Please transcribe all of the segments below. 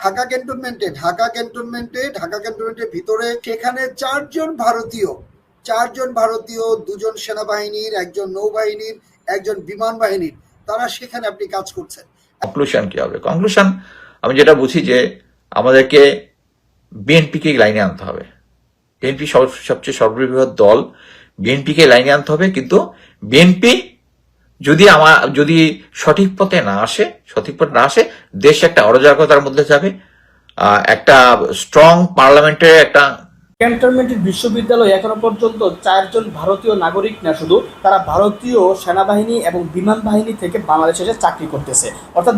ঢাকা ক্যান্টনমেন্টে ঢাকা ক্যান্টনমেন্টে, ঢাকা ক্যান্টনমেন্টের ভিতরে সেখানে চারজন ভারতীয় চারজন ভারতীয়, দুজন সেনাবাহিনীর, একজন নৌবাহিনীর, একজন বিমান বাহিনীর, তারা সেখানে আপনি কাজ করছেন। কনক্লুশন কি হবে? কনক্লুশন আমি যেটা বুঝি যে আমাদেরকে বিএনপিকে লাইনে আনতে হবে। বিএনপি সবচেয়ে সর্ববৃহৎ দল বিএনপিকে লাইনে আনতে হবে, কিন্তু বিএনপি যদি আমার, যদি সঠিক পথে না আসে, সঠিক পথে না আসে, দেশ একটা অরাজকতার মধ্যে যাবে একটা স্ট্রং পার্লামেন্টের একটা ক্যান্টনমেন্টের বিশ্ববিদ্যালয়ে এখনও পর্যন্ত চারজন ভারতীয় নাগরিক না, শুধু তারা ভারতীয় সেনাবাহিনী এবং বিমান বাহিনী থেকে বাংলাদেশে চাকরি করতেছে। অর্থাৎ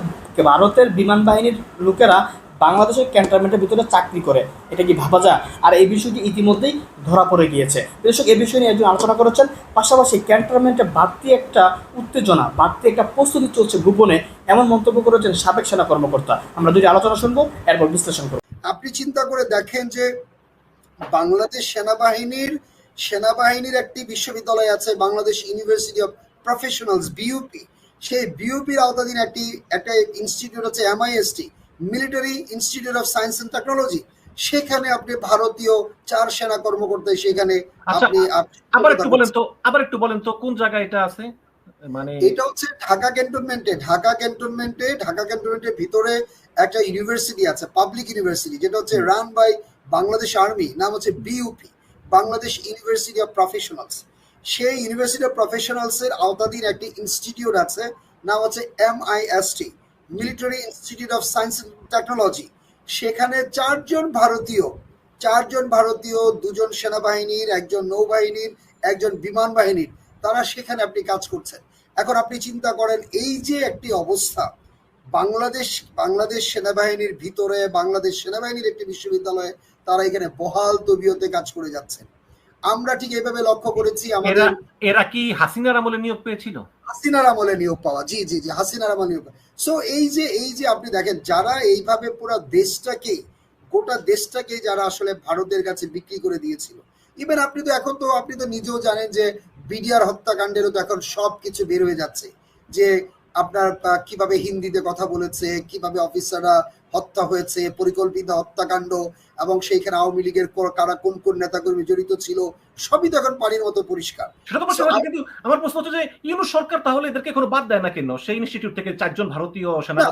ভারতের বিমান বাহিনীর লোকেরা বাংলাদেশের ক্যান্টনমেন্টের ভিতরে চাকরি করে, এটা কি ভাবা যায়? আর এই বিষয়টি ইতিমধ্যেই ধরা পড়ে গিয়েছে। দর্শক এই বিষয় নিয়ে একজন আলোচনা করেছেন, পাশাপাশি ক্যান্টনমেন্টে বাড়তি একটা উত্তেজনা, বাড়তি একটা প্রস্তুতি চলছে গোপনে, এমন মন্তব্য করেছেন সাবেক সেনা কর্মকর্তা। আমরা দুটি আলোচনা শুনব, এরপর বিশ্লেষণ করব। আপনি চিন্তা করে দেখেন যে বাংলাদেশ সেনাবাহিনীর সেনাবাহিনীর একটি বিশ্ববিদ্যালয় আছে, Bangladesh University of Professionals BUP সেই বিউপির আওতাধীন একটি, একটা ইনস্টিটিউট হচ্ছে MIST Military Institute of Science and Technology সেখানে আপনি ভারতীয় চার সেনা কর্মকর্তা সেখানে আচ্ছা, আপনি আপ- আবার একটু বলেন তো আবার একটু বলেন তো কোন জায়গায় এটা আছে? মানে এটা হচ্ছে ঢাকা ক্যান্টনমেন্টে ঢাকা ক্যান্টনমেন্টে ঢাকা ক্যান্টনমেন্টের ভিতরে একটা ইউনিভার্সিটি আছে পাবলিক ইউনিভার্সিটি যেটা হচ্ছে রান বাই বাংলাদেশ আর্মি নাম হচ্ছে BUP Bangladesh university of professionals সেই ইউনিভার্সিটি অফ প্রফেশনালস এর আওতাধীন একটি ইনস্টিটিউট আছে নাম হচ্ছে MIST Military Institute of Science Technology সেখানে চারজন ভারতীয় চারজন ভারতীয়, দুজন সেনাবাহিনীর, একজন নৌবাহিনীর, একজন বিমান বাহিনীর, তারা সেখানে আপনি কাজ করছেন। এখন আপনি চিন্তা করেন, এই যে একটি অবস্থা, বাংলাদেশ বাংলাদেশ সেনাবাহিনীর ভিতরে, বাংলাদেশ সেনাবাহিনীর একটি বিশ্ববিদ্যালয়ে তারা এখানে বহাল তবিয়তে কাজ করে যাচ্ছেন আমরা ঠিক এভাবে লক্ষ্য করেছি, আমাদের এরা কি হাসিনার আমলে নিয়োগ পেয়েছিল? হাসিনার আমলে নিয়োগ পাওয়া, জি জি জি, হাসিনার আমলে নিয়োগ সো এই যে এই যে আপনি দেখেন, যারা এইভাবে পুরো দেশটাকে, গোটা দেশটাকে যারা আসলে ভারতের কাছে বিক্রি করে দিয়েছিল। ইভেন আপনি তো এখন তো, আপনি তো নিজেও জানেন যে, বিডিআর হত্যাকাণ্ডেরও তো এখন সব কিছু বের হয়ে যাচ্ছে। যে আপনার কীভাবে হিন্দিতে কথা বলেছে কীভাবে অফিসাররা হত্যা হয়েছে পরিকল্পিত হত্যাকাণ্ড এবং সেইখানে আওয়ামী লীগের কারা কোন কোন নেতাকর্মী জড়িত ছিল সবই তো এখন পানির মতো পরিষ্কার। কিন্তু আমার প্রশ্ন হচ্ছে যে ইউনুস সরকার তাহলে এদেরকে কোনো বাদ দেয় না কেন? সেই ইনস্টিটিউট থেকে চারজন ভারতীয় সেনা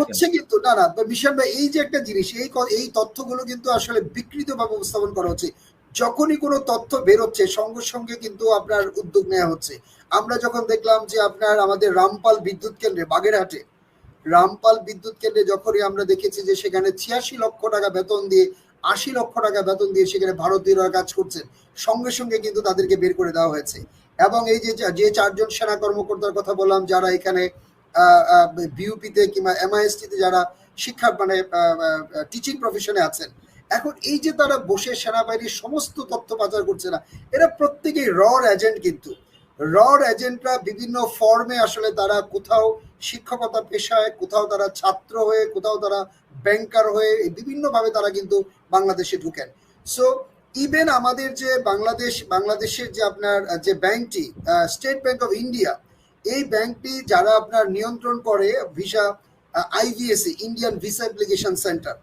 হচ্ছে কিন্তু না না মিশন ভাই এই যে একটা জিনিস এই এই তথ্যগুলো কিন্তু আসলে বিকৃত ভাবে উপস্থাপন করা হচ্ছে। যখনই কোনো তথ্য বেরোচ্ছে, সঙ্গে সঙ্গে কিন্তু আপনার উদ্যোগ নেওয়া হচ্ছে। আমরা যখন দেখলাম যে আপনার আমাদের রামপাল বিদ্যুৎ কেন্দ্রে, বাগেরহাটে, রামপাল বিদ্যুৎ কেন্দ্রে যখনই আমরা দেখেছি যে সেখানে ছিয়াশি লক্ষ টাকা বেতন দিয়ে, আশি লক্ষ টাকা বেতন দিয়ে সেখানে ভারতীয়রা কাজ করছেন, সঙ্গে সঙ্গে কিন্তু তাদেরকে বের করে দেওয়া হয়েছে। এবং এই যে যে চারজন সেনা কর্মকর্তার কথা বললাম, যারা এখানে বিউপিতে কিংবা এমআইএসটিতে যারা শিক্ষা মানে টিচিং প্রফেশনে আছেন এখন এই যে তারা বসে সেনাবাহিনীর সমস্ত তথ্য পাচার করছে না, এরা প্রত্যেকেই রড এজেন্ট কিন্তু। রড এজেন্টরা বিভিন্ন ফর্মে আসলে তারা কোথাও শিক্ষকতা পেশায়, কোথাও তারা ছাত্র হয়ে, কোথাও তারা ব্যাংকার হয়ে বিভিন্নভাবে তারা কিন্তু বাংলাদেশে ঢুকেন। সো ইভেন আমাদের যে বাংলাদেশ, বাংলাদেশের যে আপনার যে ব্যাংকটি স্টেট ব্যাংক অফ ইন্ডিয়া এই ব্যাংকটি যারা আপনার নিয়ন্ত্রণ করে visa IVAC Indian visa application centre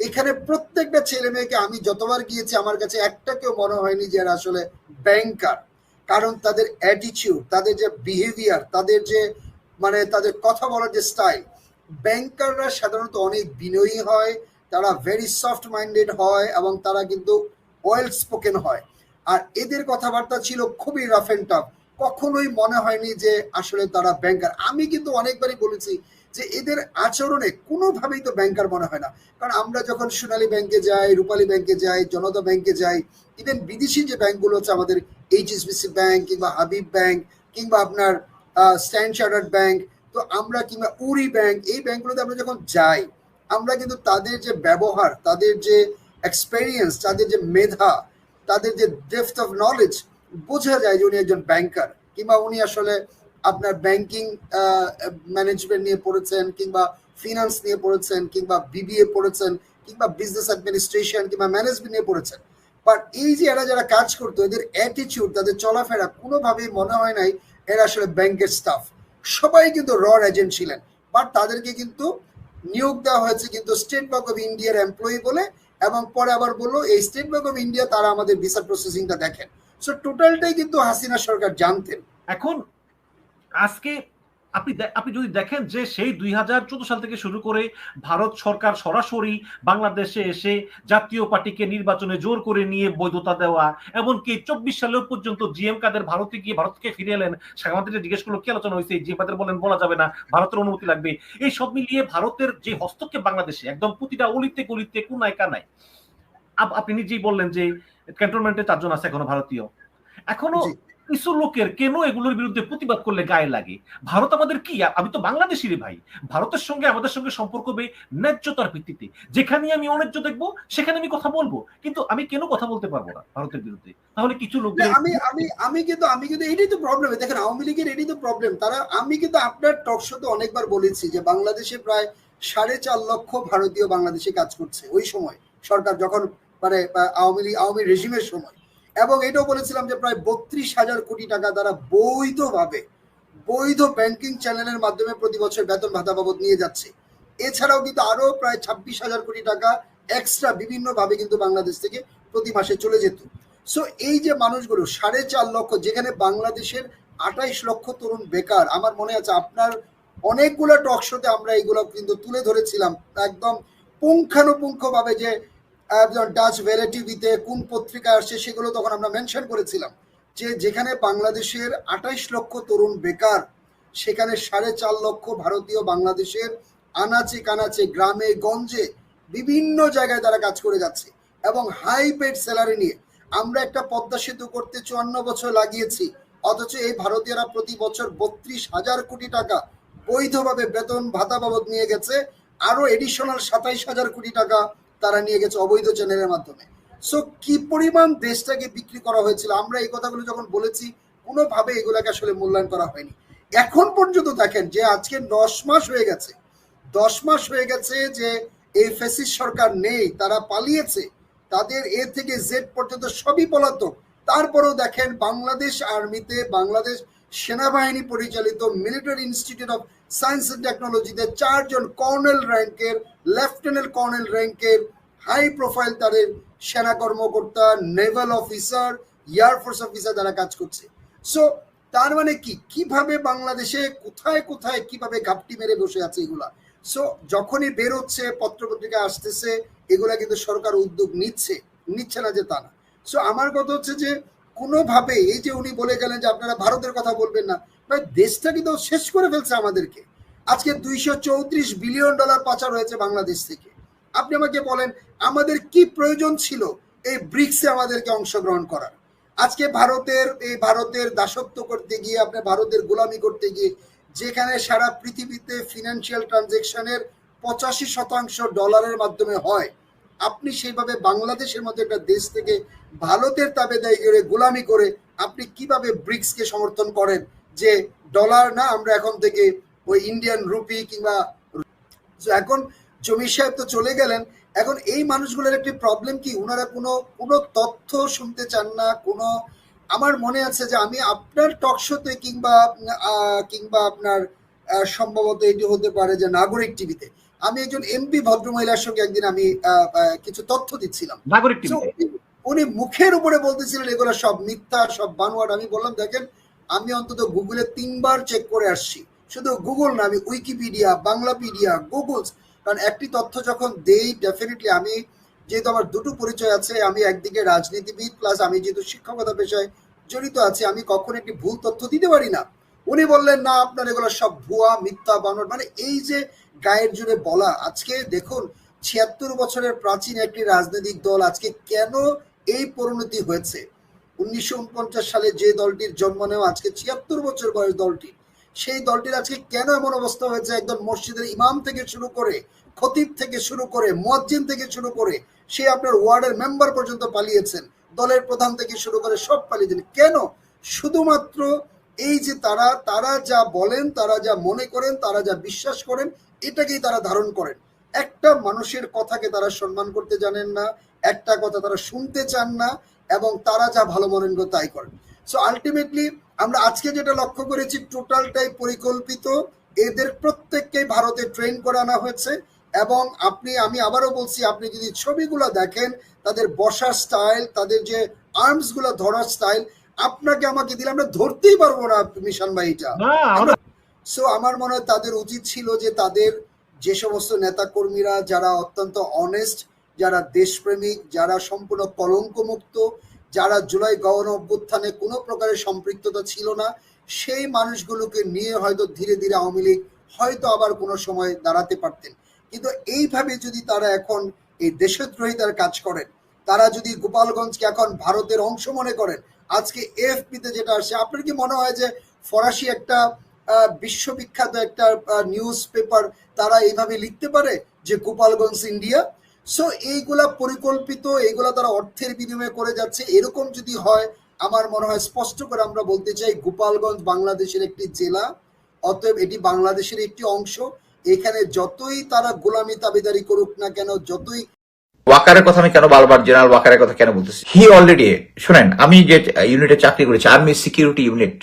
এখানে প্রত্যেকটা ছেলে মেয়েকে আমি যতবার গিয়েছি, আমার কাছে একটা কেউ মনে হয়নি যে আসলে ব্যাংকার কারণ তাদের অ্যাটিটিউড তাদের যে বিহেভিয়ার তাদের যে মানে তাদের কথা বলার যে স্টাইল ব্যাংকাররা সাধারণত অনেক বিনয়ী হয়, তারা ভেরি সফট মাইন্ডেড হয় এবং তারা কিন্তু ওয়েল স্পোকেন হয়। আর এদের কথাবার্তা ছিল খুবই রাফ অ্যান্ড টাফ কখনোই মনে হয়নি যে আসলে তারা ব্যাংকার আমি কিন্তু অনেকবারই বলেছি যে এদের আচরণে কোনোভাবেই তো ব্যাংকার মনে হয় না। কারণ আমরা যখন সোনালী ব্যাংকে যাই, রূপালী ব্যাংকে যাই, জনতা ব্যাংকে যাই ইভেন বিদেশি যে ব্যাংকগুলো হচ্ছে আমাদের এইচএসবিসি ব্যাংক কিংবা হাবিব ব্যাংক কিংবা আপনার স্ট্যান্ড চার্টার্ড ব্যাংক, তো আমরা কিংবা উরি ব্যাংক, এই ব্যাংকগুলোতে আমরা যখন যাই, আমরা কিন্তু তাদের যে ব্যবহার, তাদের যে এক্সপেরিয়েন্স তাদের যে মেধা, তাদের যে ডেপথ অফ নলেজ বোঝা যায় যে উনি একজন ব্যাংকার কিংবা উনি আসলে আপনার ব্যাংকিং ম্যানেজমেন্ট নিয়ে পড়েছেন কিংবা ফিনান্স নিয়ে পড়েছেন কিংবা বিবিএ পড়েছেন কিংবা বিজনেস অ্যাডমিনিস্ট্রেশন কিংবা ম্যানেজমেন্ট নিয়ে পড়েছেন। বাট এই যে এরা যারা কাজ করতো, এদের অ্যাটিচিউড তাদের চলাফেরা কোনোভাবেই মনে হয় নাই এরা আসলে ব্যাংকের স্টাফ সবাই কিন্তু রড এজেন্ট ছিলেন বাট তাদেরকে কিন্তু নিয়োগ দেওয়া হয়েছে কিন্তু স্টেট ব্যাংক অফ ইন্ডিয়ার এমপ্লয়ি বলে এবং পরে আবার বলল, এই স্টেট ব্যাংক অফ ইন্ডিয়া তারা আমাদের ভিসা প্রসেসিংটা দেখেন। সো টোটালটাই কিন্তু হাসিনা সরকার জানতেন। এখন আজকে আপনি আপনি যদি দেখেন যে সেই দুই হাজার চোদ্দ সাল থেকে শুরু করে ভারত সরকার সরাসরি বাংলাদেশে এসে জাতীয় পার্টিকে নির্বাচনে জোর করে নিয়ে বৈধতা দেওয়া, এমনকি চব্বিশ সালেও পর্যন্ত জিএম কাদের ভারতে গিয়ে ভারতকে ফিরে এলেন সাংবাদিকদের জিজ্ঞেস করল, কি আলোচনা হয়েছে? জিএম কাদের বলেন, বলা যাবে না, ভারতের অনুমতি লাগবে। এই সব মিলিয়ে ভারতের যে হস্তক্ষেপ বাংলাদেশে, একদম প্রতিটা অলিতে গলিতে কোনায় কানায়, আপ- আপনি নিজেই বললেন যে ক্যান্টনমেন্টে চারজন আছে এখনও ভারতীয়। এখনও। কিছু লোকের কেন এগুলোর বিরুদ্ধে প্রতিবাদ করলে গায়ে লাগে? ভারত আমাদের কি? আমি তো বাংলাদেশেরই ভাই। ভারতের সঙ্গে আমাদের সঙ্গে সম্পর্ক হবে ন্যায্যতার ভিত্তিতে। যেখানে আমি অন্যায্য দেখব সেখানে আমি কথা বলব। কিন্তু আমি কেন কথা বলতে পারব না ভারতের বিরুদ্ধে? তাহলে কিছু লোক আমি আমি আমি কিন্তু আমি কিন্তু এটাই তো প্রবলেম দেখেন আওয়ামী লীগের এটাই তো প্রবলেম তারা আমি কিন্তু আপনার টক শোতে অনেকবার বলেছি যে বাংলাদেশে প্রায় সাড়ে চার লক্ষ ভারতীয় বাংলাদেশে কাজ করছে ওই সময়। সরকার যখন মানে আওয়ামী লীগ আওয়ামী রেজিমের সময়। এবং এটাও বলেছিলাম যে প্রায় বত্রিশ হাজার কোটি টাকা তারা বৈধভাবে, বৈধ ব্যাংকিং চ্যানেলের মাধ্যমে প্রতি বছর বেতন ভাতা বাবদ নিয়ে যাচ্ছে। এছাড়াও কিন্তু আরও প্রায় ছাব্বিশ হাজার কোটি টাকা এক্সট্রা বিভিন্ন ভাবে কিন্তু বাংলাদেশ থেকে প্রতি মাসে চলে যেত। সো এই যে মানুষগুলো, সাড়ে চার লক্ষ, যেখানে বাংলাদেশের আঠাইশ লক্ষ তরুণ বেকার, আমার মনে আছে আপনার অনেকগুলো টক শোতে আমরা এগুলো কিন্তু তুলে ধরেছিলাম, একদম পুঙ্খানুপুঙ্খ ভাবে যে একজন ডাচ ভ্যালে টিভিতে কোন পত্রিকা আসছে সেগুলো তখন আমরা মেনশন করেছিলাম। যে যেখানে বাংলাদেশের আঠাইশ লক্ষ তরুণ বেকার, সেখানে সাড়ে চার লক্ষ ভারতীয় বাংলাদেশের আনাচে কানাচে গ্রামে, গঞ্জে বিভিন্ন জায়গায় তারা কাজ করে যাচ্ছে এবং হাই পেড স্যালারি নিয়ে। আমরা একটা পদ্মা সেতু করতে চুয়ান্ন বছর লাগিয়েছি, অথচ এই ভারতীয়রা প্রতি বছর বত্রিশ হাজার কোটি টাকা বৈধভাবে বেতন ভাতা বাবদ নিয়ে গেছে আরও এডিশনাল সাতাইশ হাজার কোটি টাকা তারা নিয়ে গেছে অবৈধ চ্যানেলের মাধ্যমে। সো কি পরিমাণ দেশটাকে বিক্রি করা হয়েছিল? আমরা এই কথাগুলো যখন বলেছি, কোনোভাবে এগুলাকে আসলে মূল্যায়ন করা হয়নি। এখন পর্যন্ত দেখেন যে আজকে দশ মাস হয়ে গেছে। দশ মাস হয়ে গেছে যে এই ফেসিস সরকার নেই, তারা পালিয়েছে। তাদের এ থেকে জেড পর্যন্ত সবই পলাতক। তারপরেও দেখেন বাংলাদেশ আর্মিতে, বাংলাদেশ সেনাবাহিনী পরিচালিত Military Institute of Science and টেকনোলজিতে চারজন কর্নেল র্যাঙ্কের, লেফটেন্যান্ট কর্নেল র্যাঙ্কের হাই প্রোফাইল তাদের সেনা কর্মকর্তা নেভাল অফিসার এয়ারফোর্স অফিসার তারা কাজ করছে। সো তার মানে কি? কীভাবে বাংলাদেশে কোথায় কোথায় কীভাবে ঘাপটি মেরে বসে আছে এগুলা? সো যখনই বেরোচ্ছে পত্রপত্রিকা আসতেছে, এগুলা কিন্তু সরকার উদ্যোগ নিচ্ছে নিচ্ছে না যে তা না। সো আমার কথা হচ্ছে যে কোনোভাবে এই যে উনি বলে গেলেন যে আপনারা ভারতের কথা বলবেন না, ভাই দেশটা কিন্তু শেষ করে ফেলছে আমাদেরকে। আজকে দুইশো চৌত্রিশ বিলিয়ন ডলার পাচার হয়েছে বাংলাদেশ থেকে। আপনি আমাকে বলেন, আমাদের কি প্রয়োজন ছিল এই ব্রিক্সে আমাদেরকে অংশগ্রহণ করার? আজকে ভারতের, এই ভারতের দাসত্ব করতে গিয়ে, আপনি ভারতের গোলামি করতে গিয়ে, যেখানে সারা পৃথিবীতে ফিনান্সিয়াল ট্রানজেকশনের পঁচাশি শতাংশ ডলারের মাধ্যমে হয় আপনি সেইভাবে বাংলাদেশের মতো একটা দেশ থেকে ভারতের তাবেদাই করে গোলামি করে আপনি কীভাবে ব্রিক্সকে সমর্থন করেন যে ডলার না আমরা এখন থেকে ওই ইন্ডিয়ান রুপি কিংবা এখন জমির সাহেব তো চলে গেলেন, এখন এই মানুষগুলোর একটি প্রবলেম কি? ওনারা কোনো কোনো তথ্য শুনতে চান না, কোনো, আমার মনে আছে যে আমি আপনার টক শোতে কিংবা কিংবা আপনার সম্ভবত এটি হতে পারে যে নাগরিক টিভিতে আমি একজন এমপি ভদ্রমহিলার সঙ্গে একদিন আমি কিছু তথ্য দিচ্ছিলাম। নাগরিক উনি মুখের উপরে বলতেছিলেন এগুলো সব মিথ্যা সব বানোয়াট। আমি বললাম দেখেন আমি অন্তত গুগলে তিনবার চেক করে আসছি। শুধু গুগল না আমি উইকিপিডিয়া বাংলাপিডিয়া গুগলস কারণ একটি তথ্য যখন দেই ডেফিনেটলি আমি যেহেতু আমার দুটো পরিচয় আছে আমি একদিকে রাজনীতিবিদ প্লাস আমি যেহেতু শিক্ষকতা পেশায় জড়িত আছি আমি কখনো একটি ভুল তথ্য দিতে পারি না। উনি বললেন না আপনার এগুলো সব ভুয়া মিথ্যা বানর মানে এই যে গায়ের জুড়ে বলা। আজকে দেখুন, ছিয়াত্তর বছরের প্রাচীন একটি রাজনৈতিক দল আজকে কেন এই পরিণতি হয়েছে? উনিশশো উনপঞ্চাশ সালে যে দলটির জন্ম নেওয়া, আজকে ছিয়াত্তর বছর বয়স দলটি। সেই দলটির আজকে কেন এমন অবস্থা হয়েছে? একজন মসজিদের ইমাম থেকে শুরু করে, খতিব থেকে শুরু করে, মুয়াজ্জিন থেকে শুরু করে, সে আপনার ওয়ার্ডের মেম্বার পর্যন্ত পালিয়েছেন। দলের প্রধান থেকে শুরু করে সব পালিয়েছেন কেন? শুধুমাত্র এই যে তারা তারা যা বলেন, তারা যা মনে করেন, তারা যা বিশ্বাস করেন, এটাকেই তারা ধারণ করেন। একটা মানুষের কথাকে তারা সম্মান করতে জানেন না, একটা কথা তারা শুনতে চান না, এবং তারা যা ভালো মনেন তাই করেন। সো আলটিমেটলি আমরা আজকে যেটা লক্ষ্য করেছি, টোটালটাই পরিকল্পিত। এদের প্রত্যেককে ভারতে ট্রেন করে আনা হয়েছে, এবং আপনি, আমি আবারও বলছি, আপনি যদি ছবিগুলো দেখেন, তাদের বসার স্টাইল তাদের যে আর্মসগুলো ধরার স্টাইল আপনাকে আমাকে দিলে আমরা ধরতেই পারব না মিশন ভাই এটা সো আমার মনে হয় তাদের উচিত ছিল যে তাদের যে সমস্ত নেতাকর্মীরা যারা অত্যন্ত অনেস্ট যারা দেশপ্রেমিক যারা সম্পূর্ণ কলঙ্ক মুক্ত যারা জুলাই গণ অভ্যুত্থানে কোনো প্রকারের সম্পৃক্ততা ছিল না সেই মানুষগুলোকে নিয়ে হয়তো ধীরে ধীরে আওয়ামী লীগ হয়তো আবার কোনো সময় দাঁড়াতে পারতেন। কিন্তু এইভাবে যদি তারা এখন এই দেশদ্রোহিতার কাজ করেন তারা যদি গোপালগঞ্জকে এখন ভারতের অংশ মনে করেন আজকে এফপিতে যেটা আসছে, আপনার কি মনে হয় যে ফরাসি একটা বিশ্ববিখ্যাত একটা নিউজ পেপার তারা এইভাবে লিখতে পারে যে গোপালগঞ্জ ইন্ডিয়া সো এইগুলা পরিকল্পিত, এইগুলা তারা অর্থের বিনিময়ে করে যাচ্ছে। এরকম যদি হয়, আমার মনে হয় স্পষ্ট করে আমরা বলতে চাই, গোপালগঞ্জ বাংলাদেশের একটি জেলা, অতএব এটি বাংলাদেশের একটি অংশ। এখানে যতই তারা গোলামি তাবেদারি করুক না কেন, যতই ওয়াকারের কথা আমি কেন বারবার জেনারেল ওয়াকারের কথা কেন বলতেছি? হি অলরেডি শুনেন, আমি যে ইউনিটে চাকরি করেছি আর্মি সিকিউরিটি ইউনিট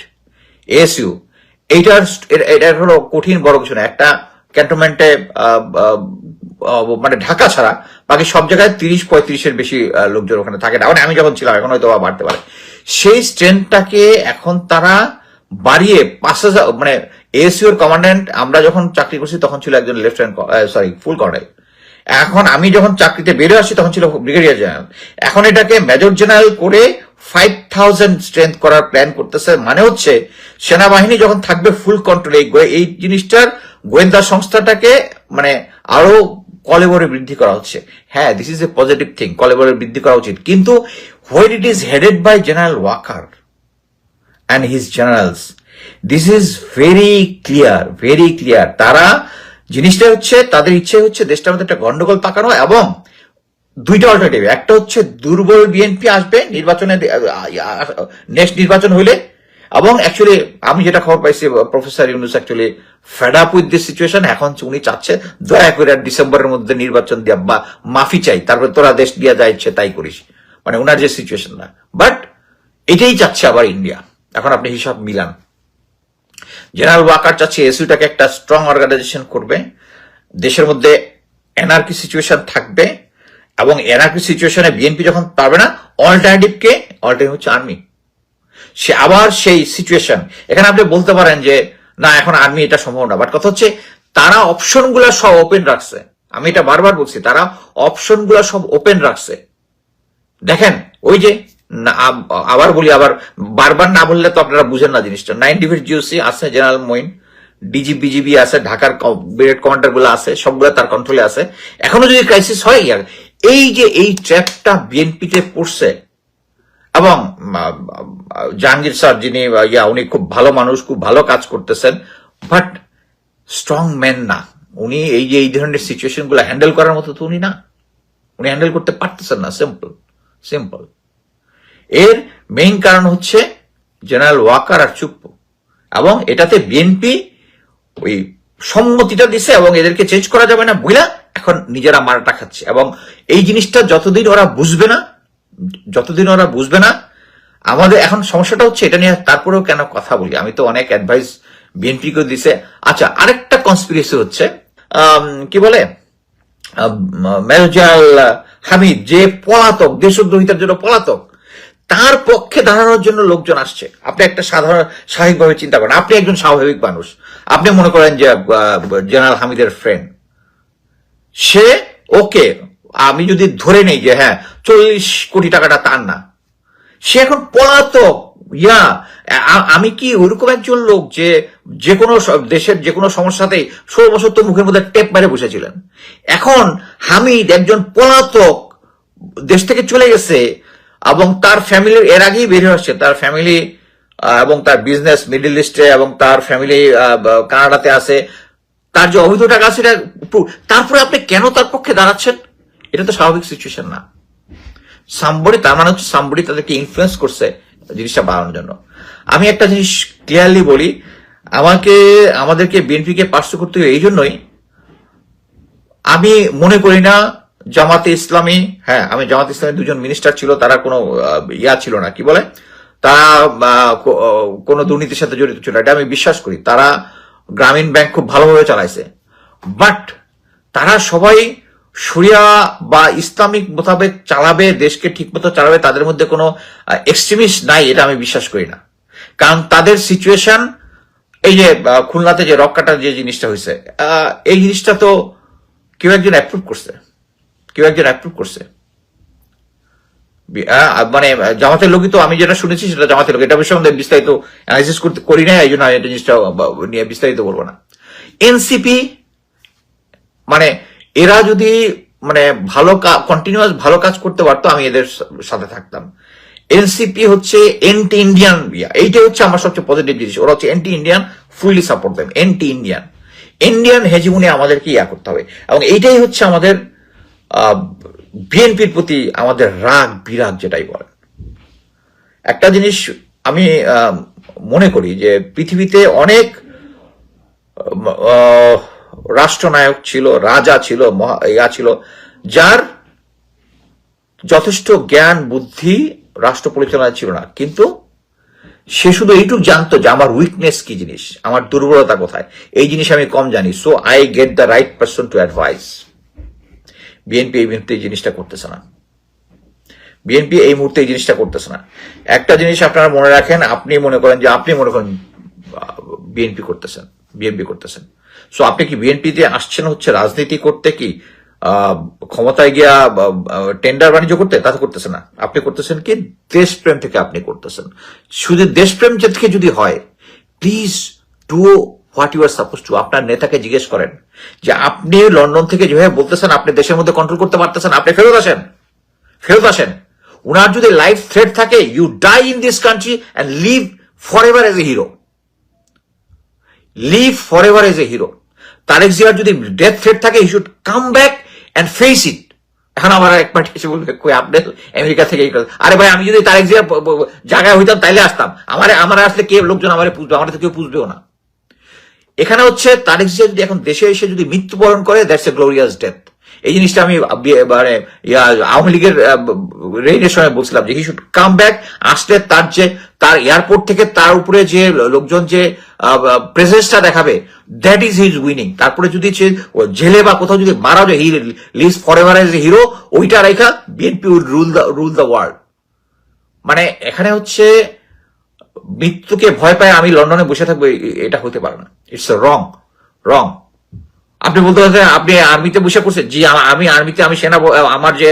এএসইউ এইটার এটার হলো কঠিন বড় কিছু না। একটা ক্যান্টনমেন্টে মানে ঢাকা ছাড়া বাকি সব জায়গায় তিরিশ, পঁয়ত্রিশের বেশি লোকজন ওখানে থাকে না। মানে আমি যখন ছিলাম, এখন হয়তো বাড়তে পারে। সেই স্ট্রেন্থটাকে এখন তারা বাড়িয়ে পাঁচ হাজার মানে এএসইউর কমান্ড্যান্ট আমরা যখন চাকরি করছি তখন ছিল একজন লেফটেন্যান্ট সরি ফুল কর্নেল এখন আমি যখন চাকরিতে বেরিয়ে আসি, তখন ছিল ব্রিগেডিয়ার জেনারেল। এখন এটাকে মেজর জেনারেল করে ফাইভ থাউজেন্ড স্ট্রেংথ করার প্ল্যান করতেছে মানে হচ্ছে সেনাবাহিনী যখন থাকবে ফুল কন্ট্রোলে এই জিনিসটার গোয়েন্দা সংস্থাটাকে মানে আরও কলেবরে বৃদ্ধি করা হচ্ছে। হ্যাঁ this is a positive thing কলেবরে বৃদ্ধি করা উচিত। কিন্তু where it is headed by General Waker and his generals. This is very clear very clear তারা জিনিসটা হচ্ছে, তাদের ইচ্ছে হচ্ছে দেশটার মধ্যে একটা গন্ডগোল পাকানো এবং দুইটা অল্টারনেটিভ একটা হচ্ছে দুর্বল বিএনপি আসবে নির্বাচনে, নেক্সট নির্বাচন হইলে, এবং অ্যাকচুয়ালি আমি যেটা খবর পাইছি, professor Yunus actually fed up with this situation এখন উনি চাচ্ছে, দয়া করে আর ডিসেম্বরের মধ্যে নির্বাচন দিয়া বা মাফি চাই, তারপরে তোরা দেশ দিয়া যা ইচ্ছে তাই করিস। মানে ওনার যে সিচুয়েশন না। বাট এটাই চাচ্ছে আবার ইন্ডিয়া এখন আপনি হিসাব মিলান। জেনারেল ওয়াকার চাচ্ছে এসইউটাকে একটা স্ট্রং অর্গানাইজেশন করবে। দেশের মধ্যে এনআরকি সিচুয়েশন থাকবে এবং এনআরকি সিচুয়েশনে বিএনপি যখন পারবে না অল্টারনেটিভ কে অল্টারনেটিভ হচ্ছে আর্মি সে আবার সেই সিচুয়েশন এখানে আপনি বলতে পারেন যে, না, এখন আর্মি এটা সম্ভব না। বাট কথা হচ্ছে, তারা অপশনগুলা সব ওপেন রাখছে। আমি এটা বারবার বলছি, তারা অপশনগুলা সব ওপেন রাখছে। দেখেন, ওই যে আবার বলি, আবার বারবার না বললে তো আপনারা বুঝেন না জিনিসটা। নাইন ডিভিট জিওসি আছে, জেনারেল মইন ডিজি, বিজিবি আছে, ঢাকার ব্রিগেড কমান্ডারগুলো আছে, সবগুলো তার কন্ট্রোলে আছে। এখনও যদি ক্রাইসিস হয়, ইয়ার, এই যে, এই ট্র্যাপটা বিএনপিতে পড়ছে, এবং জাহাঙ্গীর স্যার যিনি ইয়া, উনি খুব ভালো মানুষ, খুব ভালো কাজ করতেছেন বাট স্ট্রং ম্যান না। উনি এই যে, এই ধরনের সিচুয়েশনগুলো হ্যান্ডেল করার মতো তো উনি না। উনি হ্যান্ডেল করতে পারতেছেন না সিম্পল সিম্পল এর মেইন কারণ হচ্ছে জেনারেল ওয়াকার আর চুপ্পু এবং এটাতে বিএনপি ওই সম্মতিটা দিছে এবং এদেরকে চেঞ্জ করা যাবে না বুঝলা এখন নিজেরা মারাটা খাচ্ছে। এবং এই জিনিসটা যতদিন ওরা বুঝবে না, যতদিন ওরা বুঝবে না, আমাদের এখন সমস্যাটা হচ্ছে এটা নিয়ে তারপরেও কেন কথা বলি? আমি তো অনেক অ্যাডভাইস বিএনপিকে দিছে। আচ্ছা আরেকটা কনস্পিরেসি হচ্ছে কি বলে? মেরজাল হামিদ, যে পলাতক, দেশদ্রোহিতার জন্য পলাতক তার পক্ষে দাঁড়ানোর জন্য লোকজন আসছে। আপনি একটা সাধারণ, স্বাভাবিকভাবে চিন্তা করেন। আপনি একজন স্বাভাবিক মানুষ। আপনি মনে করেন যে জেনারেল হামিদের ফ্রেন্ড সে ওকে, আমি যদি ধরে নেই যে হ্যাঁ চল্লিশ কোটি টাকাটা তার না। সে এখন পলাতক, ইয়া আমি কি ওইরকম একজন লোক যে যে কোনো দেশের যে কোনো সমস্যাতেই ষোলো বছর তো মুখের মধ্যে টেপ মেরে বসেছিলেন? এখন হামিদ একজন পলাতক দেশ থেকে চলে গেছে এবং তার ফ্যামিলির এর আগেই বেরিয়ে আসছে তার ফ্যামিলি এবং তার বিজনেস মিডল ইস্টে এবং তার ফ্যামিলি কানাডাতে আছে। তার যে অবৈধ টাকা আছে সেটা তারপরে আপনি কেন তার পক্ষে দাঁড়াচ্ছেন? এটা তো স্বাভাবিক সিচুয়েশন না। সাম্বড়ি তার মানে হচ্ছে সাম্বড়ি তাদেরকে ইনফ্লুয়েন্স করছে জিনিসটা বাড়ানোর জন্য। আমি একটা জিনিস ক্লিয়ারলি বলি, আমাকে, আমাদেরকে বিএনপিকে পার্শ্ব করতে হবে এই জন্যই আমি মনে করি না জামাতে ইসলামী হ্যাঁ আমি জামাতে ইসলামী দুজন মিনিস্টার ছিল, তারা কোনো ইয়া ছিল না, কি বলে? তারা কোনো দুর্নীতির সাথে জড়িত ছিল এটা আমি বিশ্বাস করি। তারা গ্রামীণ ব্যাংক খুব ভালোভাবে চালাইছে। বাট তারা সবাই শরিয়া বা ইসলামিক মোতাবেক চালাবে, দেশকে ঠিকমতো চালাবে, তাদের মধ্যে কোনো এক্সট্রিমিস্ট নাই, এটা আমি বিশ্বাস করি না। কারণ তাদের সিচুয়েশন এই যে খুলনাতে যে রক কাটার যে জিনিসটা হয়েছে এই জিনিসটা তো কেউ একজন অ্যাপ্রুভ করছে। কেউ একজন অ্যাপ্রুভ করছে। মানে জামাতের লোকই তো আমি যেটা শুনেছি সেটা জামাতের লোক। এটা বিষয়ে বিস্তারিত অ্যানালিসিস করতে করি না, এই জন্য এটা জিনিসটা নিয়ে বিস্তারিত বলব না। এনসিপি মানে এরা যদি মানে ভালো কন্টিনিউয়াস ভালো কাজ করতে পারতো, আমি এদের সাথে থাকতাম। এনসিপি হচ্ছে এন্টি ইন্ডিয়ান ইয়া, এইটাই হচ্ছে আমার সবচেয়ে পজিটিভ জিনিস। ওরা হচ্ছে anti Indian fully support them anti Indian Indian hegemony আমাদেরকে ইয়া করতে হবে। এবং এইটাই হচ্ছে আমাদের বিএনপির প্রতি আমাদের রাগ, বিরাগ যেটাই বলেন। একটা জিনিস আমি মনে করি যে পৃথিবীতে অনেক রাষ্ট্রনায়ক ছিল, রাজা ছিল ইয়া ছিল, যার যথেষ্ট জ্ঞান, বুদ্ধি রাষ্ট্র পরিচালনা ছিল না। কিন্তু সে শুধু এইটুকু জানতো যে আমার উইকনেস কি জিনিস, আমার দুর্বলতা কোথায়। এই জিনিস আমি কম জানি। So I get the right person to advise BNP এই মুহূর্তে এই জিনিসটা করতেছে না। বিএনপি এই মুহূর্তে এই জিনিসটা করতেছে না। একটা জিনিস আপনারা মনে রাখেন, আপনি মনে করেন যে আপনি মনে করেন বিএনপি করতেছেন বিএনপি করতেছেন। সো আপনি কি বিএনপিতে আসছেন হচ্ছে রাজনীতি করতে কি ক্ষমতায় গিয়া টেন্ডার বাণিজ্য করতে? তা করতেছেন না। আপনি করতেছেন কি? দেশপ্রেম থেকে আপনি করতেছেন। শুধু দেশপ্রেম থেকে যদি হয় please do what you are suppose to আপনার নেতাকে জিজ্ঞেস করেন যে আপনি লন্ডন থেকে যেভাবে বলতেছেন, আপনি দেশের মধ্যে কন্ট্রোল করতে পারতেছেন, আপনি ফেরত আসেন। ফেরত আসেন। উনার যদি লাইফ থ্রেট থাকে you die in this country and live for ever as a hero live for ever as a hero Tarique জিয়ার যদি ডেথ থ্রেট থাকে he should come back and face it এখন আমার এক পার্টি এসে বলবে, কই আপনি আমেরিকা থেকে এই কথা-" আরে ভাই, আমি যদি তারেক জিয়ার জায়গায় হইতাম, তাইলে আসতাম। আমার আমার আসলে কে লোকজন আমার পুষবে? আমার তো কেউ পুষবেও না। এখানে হচ্ছে জিয়া যদি এখন দেশে এসে যদি মৃত্যুবরণ করে দ্যাটস এ গ্লোরিয়াস ডেথ এই জিনিসটা আমি মানে আওয়ামী লীগের রেইনের সময় বলছিলাম যে হি শুড কাম ব্যাক আসলে তার যে, তার এয়ারপোর্ট থেকে তার উপরে যে লোকজন যে প্রেজেন্সটা দেখাবে দ্যাট ইজ হিজ উইনিং তারপরে যদি জেলে বা কোথাও যদি মারা যায় he lives for ever as hero ওইটা রেখা BNP will rule the rule the world মানে এখানে হচ্ছে মৃত্যুকে ভয় পায়, আমি লন্ডনে বসে থাকব এটা হতে পারে না। ইটস রং রং আপনি বলতে পারছেন আপনি আর্মিতে বসে করছেন জি আমি আর্মিতে, আমি সেনা আমার যে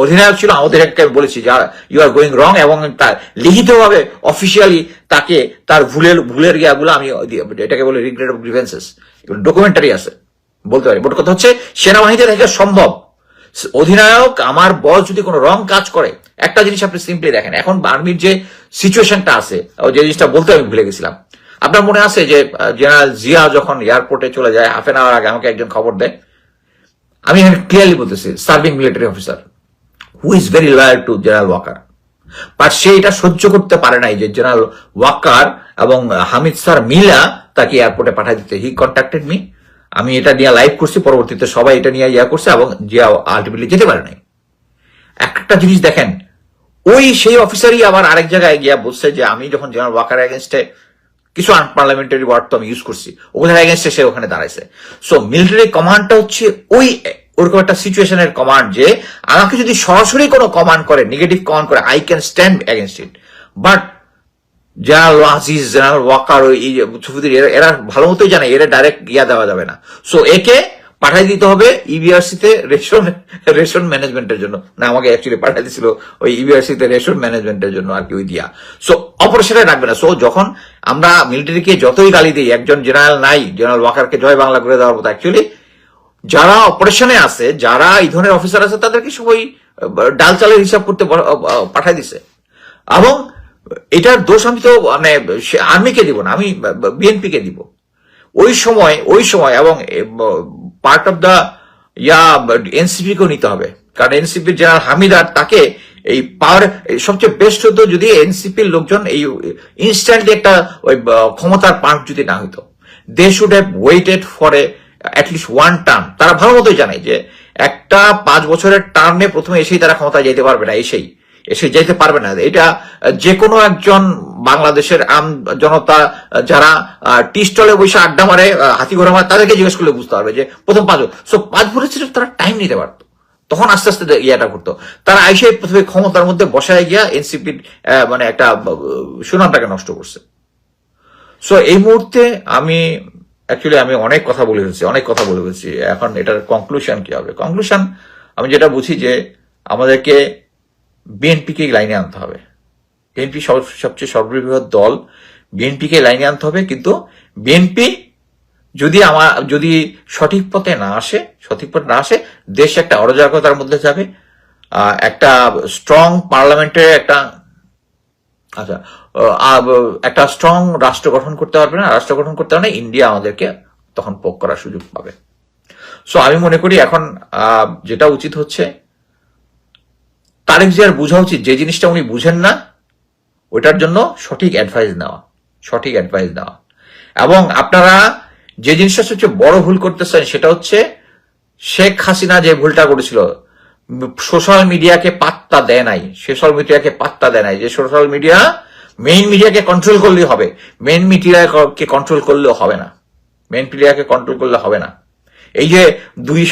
অধিনায়ক ছিল আমাদেরকে আমি বলেছি, যে ইউ আর গোয়িং রং এবং তার লিখিতভাবে অফিসিয়ালি তাকে, তার ভুলের ভুলের ইয়াগুলো আমি এটাকে বলে রিগ্রেট অফ গ্রিভেন্সেস ডকুমেন্টারি আছে, বলতে পারি। বট কথা হচ্ছে, সেনাবাহিনীতে থেকে সম্ভব। অধিনায়ক, আমার বস যদি কোনো রং কাজ করে, একটা জিনিস আপনি সিম্পলি দেখেন। এখন আর্মির যে সিচুয়েশনটা আছে যে জিনিসটা বলতে আমি ভুলে গেছিলাম। আপনার মনে আছে যে জেনারেল জিয়া যখন এয়ারপোর্টে চলে যায় হাফ এন আওয়ার আগে আমাকে একজন খবর দেয়। আমি এখানে ক্লিয়ারলি বলতেছি serving military officer who is very loyal to General Waker but সে এটা সহ্য করতে পারে নাই যে জেনারেল ওয়াকার এবং হামিদ স্যার মিলা তাকে এয়ারপোর্টে পাঠিয়ে দিতে। হি কন্ট্যাক্টেড মি আমি এটা নিয়ে লাইভ করছি, পরবর্তীতে সবাই এটা নিয়ে ইয়া করছে এবং জিয়া আলটিমেটলি যেতে পারে নাই। একটা জিনিস দেখেন, ওই সেই অফিসারই আবার আরেক জায়গায় গিয়া বলছে যে, আমি যখন জেনারেল ওয়াকার এগেনস্টে কিছু আনপার্লামেন্টারি ওয়ার্ড তো আমি ইউজ করছি ওগুলোর এগেনস্টে সে ওখানে দাঁড়াইছে। সো মিলিটারি কমান্ডটা হচ্ছে ওই, ওরকম একটা সিচুয়েশনের কমান্ড যে, আমাকে যদি সরাসরি কোনো কমান্ড করে নেগেটিভ কমান্ড করে I can stand against it but General Aziz General Waker সুফিদের, এরা এরা ভালো মতোই জানে, এরা ডাইরেক্ট ইয়া দেওয়া যাবে না। সো একে পাঠিয়ে দিতে হবে E ইবিআরসি তে রেশন রেশন ম্যানেজমেন্টের জন্য। না, আমাকে অ্যাকচুয়ালি পাঠিয়ে দিছিল ওই ইবিআরসি তে রেশন ম্যানেজমেন্টের জন্য আর কি, ওই দিয়া। সো অপারেশনে রাখবে না। সো যখন আমরা মিলিটারিকে যতই গালি দিই, একজন জেনারেল নাই, জেনারেল ওয়াকারকে জয় বাংলা করে দেওয়ার মতো অ্যাকচুয়ালি যারা অপারেশনে আছে, যারা এই ধরনের অফিসার আছে, তাদেরকে সবাই ডাল চালের হিসাব করতে পাঠায় দিছে। এবং এটার দোষ আমি তো মানে আর্মিকে দিব না, আমি বিএনপি কে দিব। ওই সময় ওই সময় এবং part of the yeah NCP কেও নিতে হবে। কারণ এনসিপির জেনারেল হামিদার তাকে এই পাওয়ার সবচেয়ে বেস্ট হতো যদি এনসিপির লোকজন এই ইনস্ট্যান্টলি একটা ওই ক্ষমতার পার্ট যদি না হইতো। They should have waited for a at least one term তারা ভালো মতোই জানে যে একটা পাঁচ বছরের টার্মে প্রথমে এসেই তারা ক্ষমতায় যেতে পারবে না, এসেই। এসে যেতে পারবে না। এটা যে কোনো একজন বাংলাদেশের আম জনতা যারা টি স্টলে বসে আড্ডা মারে হাতি ঘোড়া মারে, তাদেরকে জিজ্ঞেস করলে বুঝতে পারবে যে প্রথম পাঁচ সো পাঁচ বছর তারা টাইম নিতে পারতো। তখন আস্তে আস্তে ইয়েটা করতো তারা আইসে প্রথমে ক্ষমতার মধ্যে বসায় গিয়া এনসিপির মানে একটা সুনামটাকে নষ্ট করছে। সো এই মুহূর্তে আমি অ্যাকচুয়ালি আমি অনেক কথা বলে ফেলছি, অনেক কথা বলে ফেলছি। এখন এটার কনক্লুশন কি হবে? কনক্লুশন আমি যেটা বুঝি যে আমাদেরকে বিএনপিকে লাইনে আনতে হবে। বিএনপি সবচেয়ে সর্ববৃহৎ দল বিএনপিকে লাইনে আনতে হবে, কিন্তু বিএনপি যদি আমার যদি সঠিক পথে না আসে, সঠিক পথে না আসে, দেশ একটা অরাজকতার মধ্যে যাবে। একটা স্ট্রং পার্লামেন্টের একটা আচ্ছা একটা স্ট্রং রাষ্ট্র গঠন করতে পারবে না। রাষ্ট্র গঠন করতে পারবে ইন্ডিয়া আমাদেরকে তখন পোক করার সুযোগ পাবে। সো আমি মনে করি এখন যেটা উচিত হচ্ছে তারেক জিয়ার বোঝা উচিত, যে জিনিসটা উনি বুঝেন না, ওইটার জন্য সঠিক অ্যাডভাইস নেওয়া, সঠিক অ্যাডভাইস দেওয়া এবং আপনারা যে জিনিসটা সবচেয়ে বড় ভুল করতেছেন, সেটা হচ্ছে শেখ হাসিনা যে ভুলটা করেছিল, সোশ্যাল মিডিয়াকে পাত্তা দেয় নাই, সোশ্যাল মিডিয়াকে পাত্তা দেয় নাই, যে সোশ্যাল মিডিয়া মেইন মিডিয়াকে কন্ট্রোল করলেই হবে মেইন মিডিয়াকে কন্ট্রোল করলেও হবে না মেইন মিডিয়াকে কন্ট্রোল করলে হবে না। এই যে দুই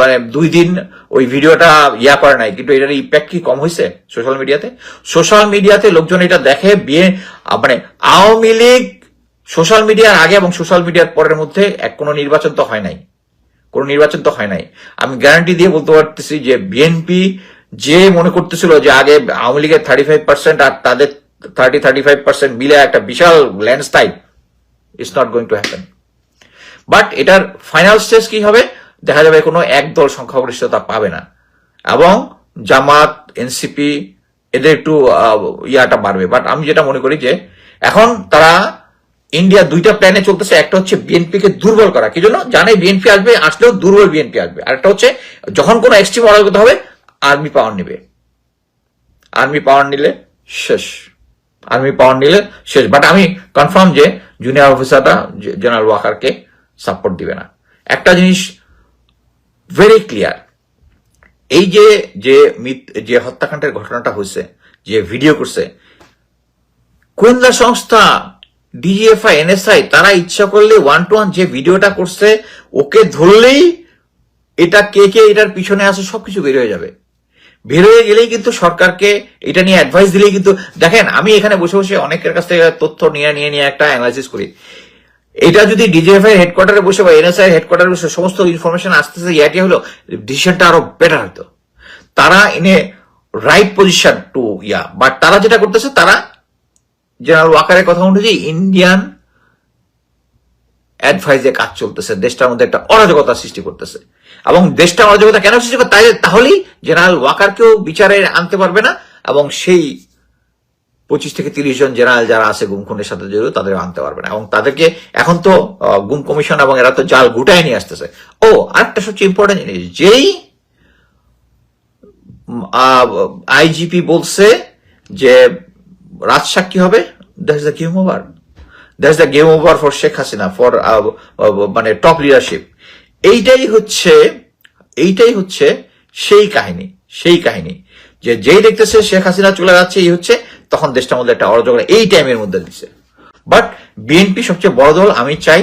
মানে দুই দিন ওই ভিডিওটা ইয়া করে নাই, কিন্তু এটার ইম্প্যাক্ট কি কম হয়েছে সোশ্যাল মিডিয়াতে সোশ্যাল মিডিয়াতে লোকজন এটা দেখে, বিয়ে মানে আওয়ামী লীগ সোশ্যাল মিডিয়ার আগে এবং সোশ্যাল মিডিয়ার পরের মধ্যে এক কোনো নির্বাচন তো হয় নাই। কোন নির্বাচন তো হয় নাই। আমি গ্যারান্টি দিয়ে বলতে পারতেছি যে বিএনপি যে মনে করতেছিল যে আগে আওয়ামী লীগের থার্টি ফাইভ পার্সেন্ট আর তাদের থার্টি থার্টি ফাইভ পার্সেন্ট মিলে একটা বিশাল landslide it's not going to happen but এটার ফাইনাল স্টেজ কি হবে? দেখা যাবে কোনো একদল সংখ্যাগরিষ্ঠতা পাবে না। এবং জামাত এনসিপি এদের একটু ইয়াটা বাড়বে। বাট আমি যেটা মনে করি যে এখন তারা ইন্ডিয়া দুইটা প্ল্যানে চলতেছে। একটা হচ্ছে বিএনপি কে দুর্বল করা। কি জন্য? জানে বিএনপি আসবে, আসলেও দুর্বল বিএনপি আসবে। আর একটা হচ্ছে যখন কোনো এক্সট্রিম অরাজকতা হবে আর্মি পাওয়ার নেবে। আর্মি পাওয়ার নিলে শেষ। আর্মি পাওয়ার নিলে শেষ। বাট আমি কনফার্ম যে জুনিয়র অফিসাররা জেনারেল ওয়াকারকে সাপোর্ট দিবে না। একটা জিনিস ভেরি ক্লিয়ার এই যে যে যে হত্যাকাণ্ডের ঘটনাটা হয়েছে, যে ভিডিও করছে, গোয়েন্দা সংস্থা ডিজিএফআই এনএসআই তারা ইচ্ছা করলে ওয়ান টু ওয়ান যে ভিডিওটা করছে, ওকে ধরলেই এটা কে কে এটার পিছনে আছে সবকিছু বের হয়ে যাবে। বের হয়ে গেলেই কিন্তু সরকারকে এটা নিয়ে অ্যাডভাইস দিলেই কিন্তু, দেখেন, আমি এখানে বসে বসে অনেকের কাছ থেকে তথ্য নিয়ে নিয়ে নিয়ে একটা অ্যানালাইসিস করি। এটা যদি ডিজিএফআই হেডকোয়ার্টারে বসে বা এনএসআই হেডকোয়ার্টারে বসে সমস্ত ইনফরমেশন আসতেছে ইয়াটি হলো ডিসিশনটা আরও বেটার হতো তারা in right position to yeah but তারা যেটা করতেছে, তারা জেনারেল ওয়াকারের কথা অনুযায়ী ইন্ডিয়ান অ্যাডভাইজে কাজ চলতেছে, দেশটার মধ্যে একটা অরাজকতা সৃষ্টি করতেছে। এবং দেশটা অরাজকতা কেন সৃষ্টি করে, তাই তাহলেই জেনারেল ওয়াকারকেও বিচারে আনতে পারবে না, এবং সেই পঁচিশ থেকে তিরিশ জন জেনারেল যারা আছে গুম খুনের সাথে জড়িত তাদের আনতে পারবে না। এবং তাদেরকে এখন তো গুম কমিশন এবং এরা তো জাল গুটায় নিয়ে আসতেছে। ও, আরেকটা সবচেয়ে ইম্পর্টেন্ট জিনিস, যেই আইজিপি বলছে যে রাজসাক্ষী হবে that's the game over. That's the game over for Sheikh Hasina, for মানে টপ লিডারশিপ। এইটাই হচ্ছে এইটাই হচ্ছে সেই কাহিনী সেই কাহিনী। যে যেই দেখতেছে শেখ হাসিনা চলে যাচ্ছে, এই হচ্ছে তখন দেশটার মধ্যে একটা অরাজকতা এই টাইমের মধ্যে দিচ্ছে বাট বিএনপি সবচেয়ে বড় দল, আমি চাই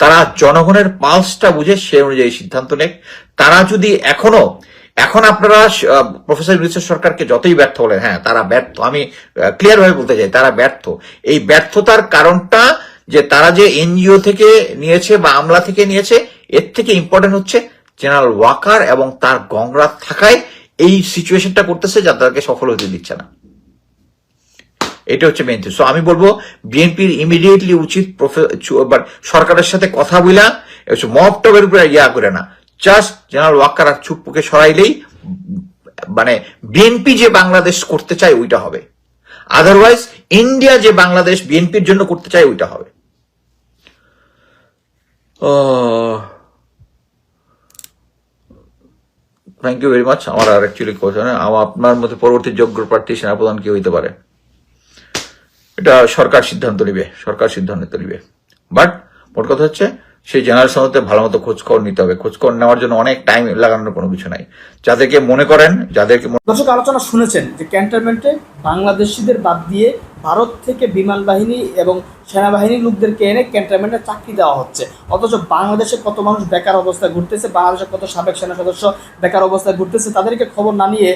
তারা জনগণের পালসটা বুঝে সে অনুযায়ী সিদ্ধান্ত নেক। তারা যদি এখনও, এখন আপনারা প্রফেসর ইউনুস সরকারকে যতই ব্যর্থ বলেন হ্যাঁ তারা ব্যর্থ, আমি ক্লিয়ার ভাবে বলতে চাই, তারা ব্যর্থ। এই ব্যর্থতার কারণটা যে তারা যে এনজিও থেকে নিয়েছে বা আমলা থেকে নিয়েছে, এর থেকে ইম্পর্টেন্ট হচ্ছে জেনারেল ওয়াকার এবং তার গংরা থাকায় এই সিচুয়েশনটা করতেছে যা তাদেরকে সফল হতে দিচ্ছে না। এটা হচ্ছে মেন সো আমি বলব বিএনপির ইমিডিয়েটলি উচিত সরকারের সাথে কথা বলা মব টবের উপরে ইয়া করে না। জাস্ট জেনারেল ওয়াক্কার আর সরাইলেই মানে বিএনপি যে বাংলাদেশ করতে চায়, ওইটা হবে। আদারওয়াইজ ইন্ডিয়া যে বাংলাদেশ বিএনপির জন্য করতে চায়, ওইটা হবে। থ্যাংক ইউ ভেরি মাচ আমার আর অ্যাকচুয়ালি কথা আমার আপনার মধ্যে পরবর্তী যোগ্য প্রার্থী, সেনাপ্রধান কি হইতে পারে। এটা সরকার সিদ্ধান্ত নিবে, সরকার সিদ্ধান্ত নিবে। বাট মোট কথা হচ্ছে, সেই জেনারেশন হতে ভালো মতো খোঁজখবর নিতে হবে। খোঁজখবর নেওয়ার জন্য অনেক টাইম লাগানোর কোনো কিছু নাই। যাদেরকে মনে করেন, যাদেরকে দর্শক, আলোচনা শুনেছেন যে ক্যান্টনমেন্টে বাংলাদেশিদের বাদ দিয়ে ভারত থেকে বিমান বাহিনী এবং সেনাবাহিনীর লোকদেরকে এনে ক্যান্টনমেন্টে চাকরি দেওয়া হচ্ছে। অথচ বাংলাদেশে কত মানুষ বেকার অবস্থায় ঘুরতেছে, বাংলাদেশের কত সাবেক সেনা সদস্য বেকার অবস্থায় ঘুরতেছে, তাদেরকে খবর না নিয়ে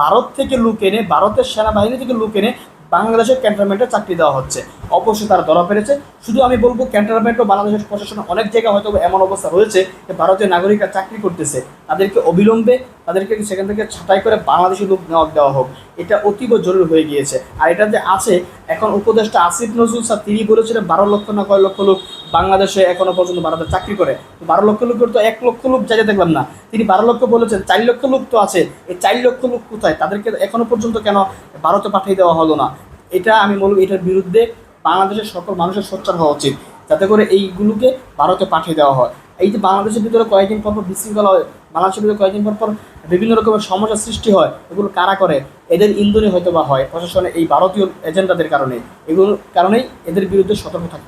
ভারত থেকে লোক এনে, ভারতের সেনাবাহিনী থেকে লোক এনে বাংলাদেশের ক্যান্টনমেন্টে চাকরি দেওয়া হচ্ছে। অবশ্যই তারা ধরা পেরেছে শুধু আমি বলব, ক্যান্টনমেন্ট ও বাংলাদেশের প্রশাসনে অনেক জায়গায় হয়তো এমন অবস্থা রয়েছে যে ভারতীয় নাগরিকরা চাকরি করতেছে। তাদেরকে অবিলম্বে তাদেরকে সেখান থেকে ছাঁটাই করে বাংলাদেশি লোক নেওয়া দেওয়া হোক। এটা অতীব জরুরি হয়ে গিয়েছে। আর এটা যে আছে, এখন উপদেষ্টা আসিফ নজরুল স্যার তিনি বলেছিলেন, বারো লক্ষ না কয় লক্ষ লোক বাংলাদেশে এখনও পর্যন্ত ভারতে চাকরি করে। বারো লক্ষ লোকের তো এক লক্ষ লোক যাইতে দেখলাম না। তিনি বারো লক্ষ বলেছেন, চার লক্ষ লোক তো আছে। এই চার লক্ষ লোক কোথায়? তাদেরকে এখনও পর্যন্ত কেন ভারতে পাঠিয়ে দেওয়া হলো না? এটা আমি বলব এটার বিরুদ্ধে বাংলাদেশের সকল মানুষের সোচ্চার হওয়া উচিত। যাতে করে এইগুলোকে ভারতে পাঠিয়ে দেওয়া হয়। এই যে বাংলাদেশের ভিতরে কয়েকদিন পর বিশৃঙ্খলা হয়, বাংলাদেশের ভিতরে কয়েকদিন পর পর বিভিন্ন রকমের সমস্যার সৃষ্টি হয়, এগুলো কারা করে? এদের ইন্ধনে হয়তো বা হয় প্রশাসনে এই ভারতীয় এজেন্ডাদের কারণে। এগুলোর কারণেই এদের বিরুদ্ধে সতর্ক থাকতে